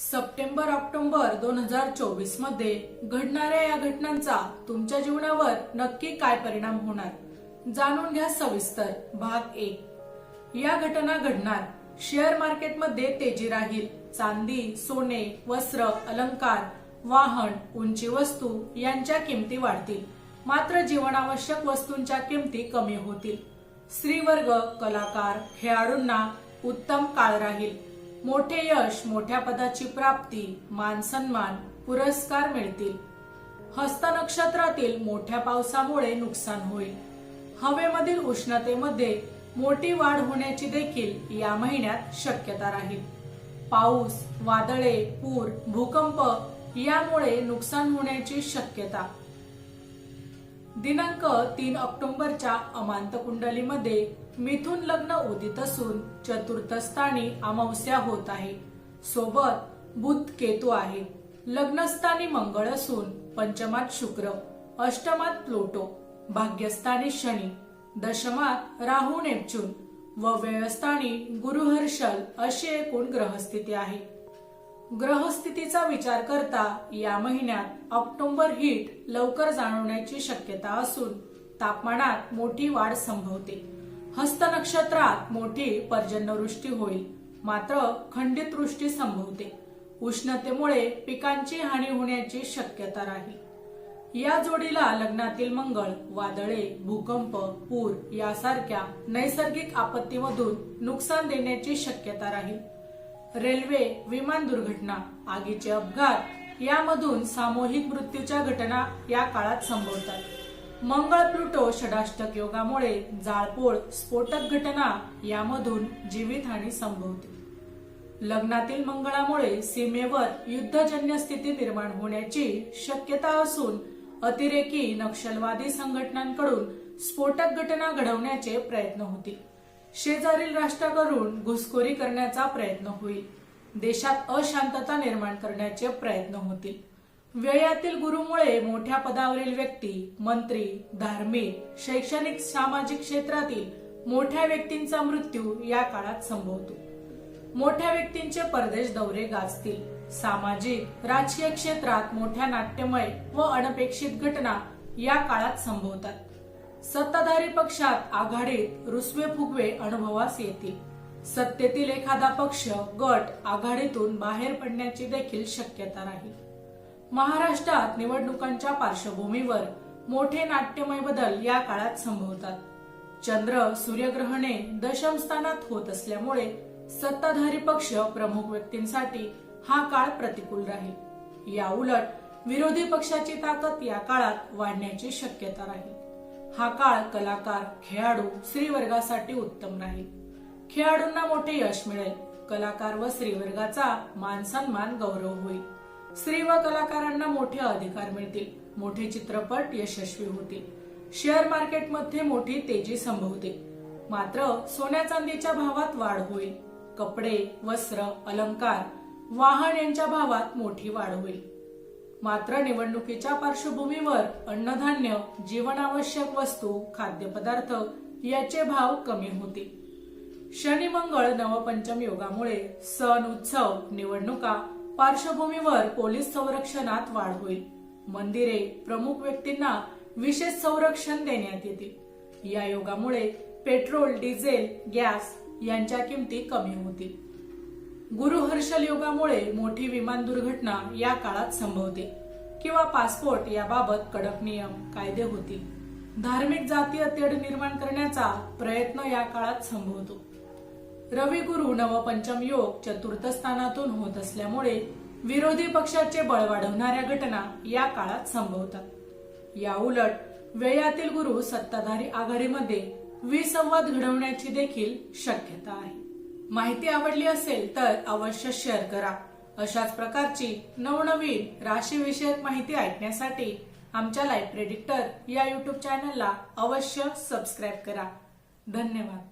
September October दोन हजार चोवीसमध्ये घडणाऱ्या या घटनांचा तुमच्या जीवनावर नक्की काय परिणाम होणार? जाणून घ्या सविस्तर. भाग एक. या घटना घडणार. शेअर मार्केटमध्ये तेजी राहील. चांदी सोने वस्त्र अलंकार वाहन उंची वस्तू यांच्या किमती वाढतील. मात्र जीवनावश्यक वस्तूंच्या किमती कमी होतील. स्त्रीवर्ग कलाकार खेळाडूंना उत्तम काळ राहील. मोठे यश मोठ्या पदाची प्राप्ती मान सन्मान पुरस्कार मिळतील. हस्त नक्षत्रातील मोठ्या पावसामुळे नुकसान होईल. हवेमधील उष्णतेमध्ये मोठी वाढ होण्याची देखील या महिन्यात शक्यता राहील. पाऊस वादळे पूर भूकंप यामुळे नुकसान होण्याची शक्यता. दिनांक तीन ऑक्टोबरच्या अमांत कुंडलीमध्ये मिथुन लग्न उदित असून चतुर्थ स्थानी अमावस्या होत आहे. सोबत बुध केतू आहे. लग्नस्थानी मंगळ असून पंचमात शुक्र अष्टमात प्लुटो भाग्यस्थानी शनी दशमात राहू नेपच्यून व व्ययस्थानी गुरुहर्षल अशी एकूण ग्रहस्थिती आहे. ग्रहस्थितीचा विचार करता या महिन्यात ऑक्टोबर हीट लवकर जाणवण्याची शक्यता असून तापमानात मोठी वाढ संभवते. हस्त नक्षत्रात मोठी पर्जन्यवृष्टी होईल मात्र खंडित वृष्टी संभवते. उष्णतेमुळे पिकांची हानी होण्याची शक्यता राहील. या जोडीला लग्नातील मंगळ वादळे भूकंप पूर यासारख्या नैसर्गिक आपत्तीमधून नुकसान देण्याची शक्यता राहील. रेल्वे विमान दुर्घटना आगीचे अपघात यामधून सामूहिक मृत्यूच्या घटना या काळात संभवतात. मंगळ प्लुटो षडाष्टक योगामुळे जाळपोळ स्फोटक घटना यामधून जीवितहानी संभवते लग्नातील मंगळामुळे सीमेवर युद्धजन्य स्थिती निर्माण होण्याची शक्यता असून अतिरेकी नक्षलवादी संघटनांकडून स्फोटक घटना घडवण्याचे प्रयत्न होतील. शेजारील राष्ट्राकडून घुसखोरी करण्याचा प्रयत्न होईल. देशात अशांतता निर्माण करण्याचे प्रयत्न होतील. व्ययातील गुरुमुळे मोठ्या पदावरील व्यक्ती मंत्री धार्मिक शैक्षणिक सामाजिक क्षेत्रातील मोठ्या व्यक्तींचा मृत्यू या काळात संभवतो. मोठ्या व्यक्तींचे परदेश दौरे गाजतील. सामाजिक राजकीय क्षेत्रात मोठ्या नाट्यमय व अनपेक्षित घटना या काळात संभवतात. सत्ताधारी पक्षात आघाडीत रुसवे फुगवे अनुभवास येतील. सत्तेतील एखादा पक्ष गट आघाडीतून बाहेर पडण्याची देखील शक्यता राहील. महाराष्ट्रात निवडणुकांच्या पार्श्वभूमीवर मोठे नाट्यमय बदल या काळात संभवतात. चंद्र सूर्यग्रहणे दशमस्थानात होत असल्यामुळे सत्ताधारी पक्ष प्रमुख व्यक्तींसाठी हा काळ प्रतिकूल राहील. या उलट विरोधी पक्षाची ताकद या काळात वाढण्याची शक्यता राहील. हा काळ कलाकार खेळाडू स्त्रीवर्गासाठी उत्तम राहील. खेळाडूंना मोठे यश मिळेल. कलाकार व स्त्रीवर्गाचा मान सन्मान गौरव होईल. स्त्री व कलाकारांना मोठे अधिकार मिळतील. मोठे चित्रपट यशस्वी होतील. शेअर मार्केटमध्ये मोठी तेजी संभवते. मात्र सोन्या चांदीच्या भावात वाढ होईल. कपडे वस्त्र अलंकार वाहन यांच्या भावात मोठी वाढ होईल. मात्र निवडणुकीच्या पार्श्वभूमीवर अन्नधान्य जीवनावश्यक वस्तू खाद्यपदार्थ याचे भाव कमी होते. शनी मंगळ नवपंचम योगामुळे सण उत्सव निवडणुका पार्श्वभूमीवर पोलीस संरक्षणात वाढ होईल. मंदिरे प्रमुख व्यक्तींना विशेष संरक्षण देण्यात येतील या योगामुळे पेट्रोल डिझेल गॅस यांच्या किमती कमी होतील. गुरुहर्षल योगामुळे मोठी विमान दुर्घटना या काळात संभवते. किंवा पासपोर्ट याबाबत कडक नियम कायदे होतील. धार्मिक जातीय तेढ निर्माण करण्याचा प्रयत्न या काळात संभवतो. रवी गुरु नवपंचम योग चतुर्थ स्थानातून होत असल्यामुळे विरोधी पक्षाचे बळ वाढवणाऱ्या घटना या काळात संभवतात. या उलट व्ययातील गुरु सत्ताधारी आघाडीमध्ये विसंवाद घडवण्याची देखील शक्यता आहे. माहिती आवडली असेल तर अवश्य शेअर करा. अशाच प्रकारची नवनवीन राशीविषयक माहिती ऐकण्यासाठी आमच्या लाईफ प्रेडिक्टर या युट्यूब चॅनलला अवश्य सबस्क्राईब करा. धन्यवाद.